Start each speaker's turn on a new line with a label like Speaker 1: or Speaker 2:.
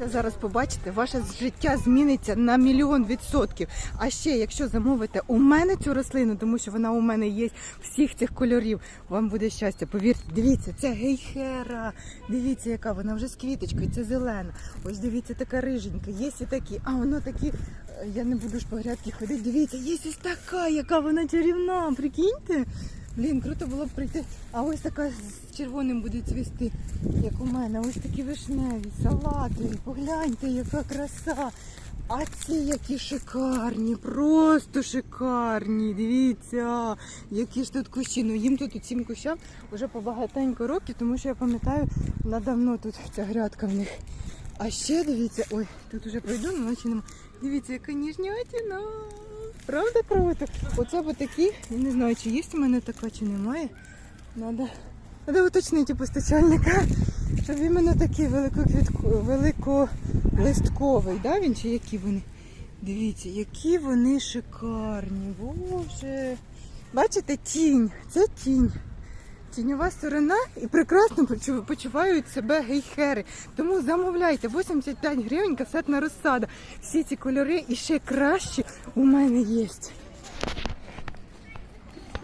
Speaker 1: Це зараз побачите, ваше життя зміниться на мільйон відсотків. А ще, якщо замовите у мене цю рослину, тому що вона у мене є всіх цих кольорів, вам буде щастя. Повірте, дивіться, це гейхера. Дивіться, яка вона вже з квіточкою, це зелена. Ось дивіться, така риженька. Є і такі, а воно такі. е, Я не буду ж по грядки ходити. Дивіться, є ось така, яка вона чарівна. Прикиньте. Блін, круто було б прийти. А ось така з червоним буде цвісти, як у мене. Ось такі вишневі, салатові. Погляньте, яка краса. А ці які шикарні, просто шикарні. Дивіться, які ж тут кущі. Ну їм тут цим кущам вже по багатенько років, тому що я пам'ятаю, надавно тут ця грядка в них. А ще дивіться, ой, тут уже пройду, але наче нема. Дивіться, яка ніжнятіна. Правда круто? Оце б такі, я не знаю, чи є у мене така, чи немає. Надо, надо уточнити постачальника, щоб він мене такий великолистковий, да, він чи які вони? Дивіться, які вони шикарні. Боже. Бачите, тінь, це тінь. Тіньова сторона і прекрасно почу- почувають себе гейхери. Тому замовляйте 85 гривень касетна розсада. Всі ці кольори і ще краще у мене є.